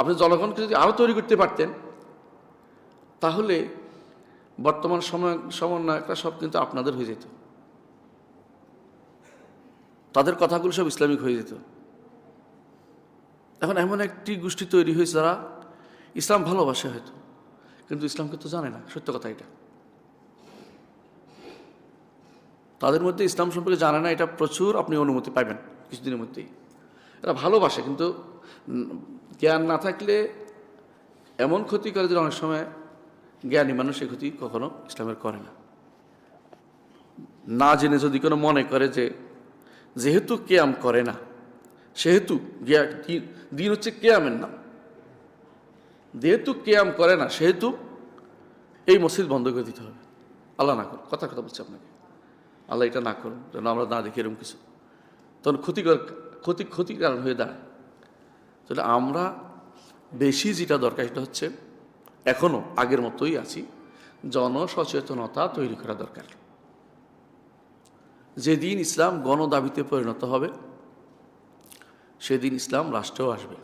আপনি জনগণকে যদি আরও তৈরি করতে পারতেন, তাহলে বর্তমান সময়, সমন্বয়করা সব কিন্তু আপনাদের হয়ে যেত। তাদের কথাগুলো সব ইসলামিক হয়ে যেত। এখন এমন একটি গোষ্ঠী তৈরি হয়েছে যারা ইসলাম ভালোবাসে হয়তো, কিন্তু ইসলামকে তো জানে না। সত্য কথা এটা। তাদের মধ্যে ইসলাম সম্পর্কে জানে না, এটা প্রচুর আপনি অনুমতি পাবেন কিছুদিনের মধ্যেই। এরা ভালোবাসে, কিন্তু জ্ঞান না থাকলে এমন ক্ষতি করে যে অনেক সময় জ্ঞানী মানুষ ক্ষতি কখনো ইসলামের করে না। না জেনে যদি কোনো মনে করে যে যেহেতু কেয়াম করে না, সেহেতু দিন হচ্ছে কেয়ামের নাম। যেহেতু কেয়াম করে না, সেহেতু এই মসজিদ বন্ধ করে দিতে হবে। আল্লাহ না করুন কথা কথা বলছি আপনাকে। আল্লাহ এটা না করুন যেন আমরা না দেখি এরকম কিছু। তখন ক্ষতিকর ক্ষতি ক্ষতির কারণ হয়ে দাঁড়ায়। তাহলে আমরা বেশি যেটা দরকার সেটা হচ্ছে এখনও আগের মতোই আছি। জনসচেতনতা তৈরি করা দরকার। যেদিন ইসলাম গণদাবিতে পরিণত হবে, সেদিন ইসলাম রাষ্ট্রেও আসবে।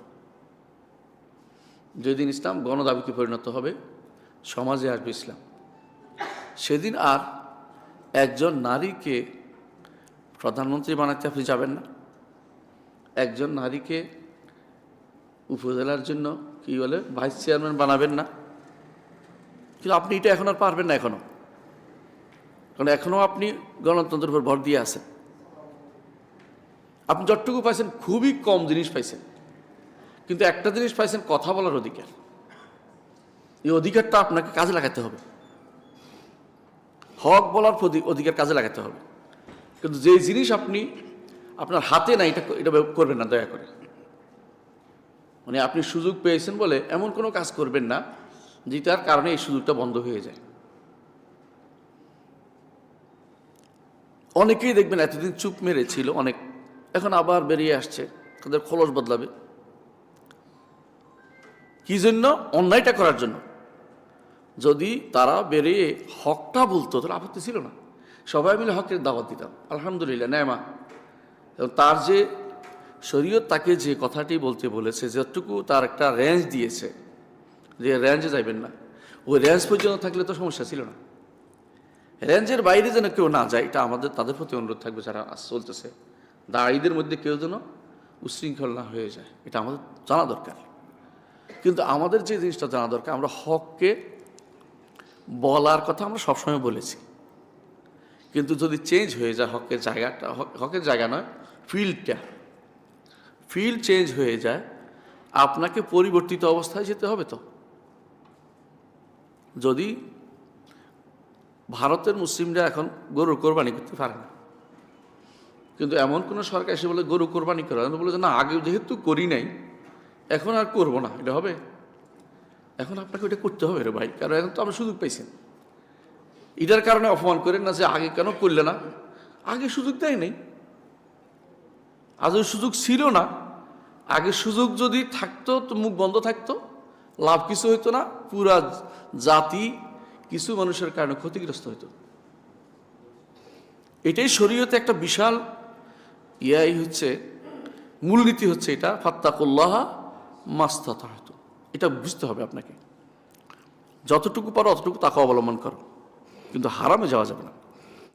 যেদিন ইসলাম গণদাবিতে পরিণত হবে, সমাজে আসবে ইসলাম। সেদিন আর একজন নারীকে প্রধানমন্ত্রী বানাতে আপনি যাবেন না। একজন নারীকে উপজেলার জন্য কি বলে ভাইস চেয়ারম্যান বানাবেন না। কিন্তু আপনি এটা এখন আর পারবেন না এখনও। কারণ এখনও আপনি গণতন্ত্রের উপর ভর দিয়ে আছেন। আপনি যতটুকু পাইছেন, খুবই কম জিনিস পাইছেন। কিন্তু একটা জিনিস পাইছেন, কথা বলার অধিকার। এই অধিকারটা আপনাকে কাজে লাগাতে হবে। হক বলার অধিকার কাজে লাগাতে হবে। কিন্তু যে জিনিস আপনি আপনার হাতে না এটা এটা করবেন না, দয়া করে। মানে আপনি সুযোগ পেয়েছেন বলে এমন কোনো কাজ করবেন না, যেটার কারণে এই সুযোগটা বন্ধ হয়ে যায়। অনেকেই দেখবেন এতদিন চুপ মেরেছিল, অনেক। এখন আবার বেরিয়ে আসছে, তাদের খোলস বদলাবে। কি জন্য? অন্যায়টা করার জন্য। যদি তারা বেরিয়ে হকটা বলতো, তাহলে আপত্তি ছিল না। সবাই মিলে হকের দাওয়াত দিতাম। আলহামদুলিল্লাহ ন্যায়মা এবং তার যে শরীয়ত তাকে যে কথাটি বলতে বলেছে যতটুকু তার একটা রেঞ্জ দিয়েছে, যে রেঞ্জে যাইবেন না। ওই রেঞ্জ পর্যন্ত থাকলে তো সমস্যা ছিল না। রেঞ্জের বাইরে যেন কেউ না যায়, এটা আমাদের, তাদের প্রতি অনুরোধ থাকবে যারা চলতেছে। দাঁড়িদের মধ্যে কেউ যেন উশৃঙ্খল না হয়ে যায়, এটা আমাদের জানা দরকার। কিন্তু আমাদের যে জিনিসটা জানা দরকার, আমরা হককে বলার কথা আমরা সবসময় বলেছি। কিন্তু যদি চেঞ্জ হয়ে যায়, হকের জায়গাটা, হক- হকের জায়গা নয় ফিল্ডটা ফিল্ড চেঞ্জ হয়ে যায়, আপনাকে পরিবর্তিত অবস্থায় যেতে হবে তো। যদি ভারতের মুসলিমরা এখন গরু কোরবানি করতে পারে না, কিন্তু এমন কোনো সরকার এসে বলে গরু কোরবানি করে করা বলে যে না, আগে যেহেতু করি নাই, এখন আর করব না, এটা হবে? এখন আপনাকে ওটা করতে হবে রে ভাই, কারণ এখন তো আমরা সুযোগ পাইছেন এটার কারণে অপমান করেন না যে আগে কেন করলে না, আগে সুযোগ দেয় নাই। আজ ওই সুযোগ ছিল না। আগে সুযোগ যদি থাকতো, তো মুখ বন্ধ থাকতো, লাভ কিছু হইতো না, পুরা জাতি কিছু মানুষের কারণে ক্ষতিগ্রস্ত হইতো। এটাই শরীয়তে একটা বিশাল ইয়াই হচ্ছে, মূলনীতি হচ্ছে এটা, ফাত্তাকুল্লাহ মাস্তাত এটা বুঝতে হবে আপনাকে। যতটুকু পারো, অতটুকু তাকে অবলম্বন করো। কিন্তু হারামে যাওয়া যাবে না।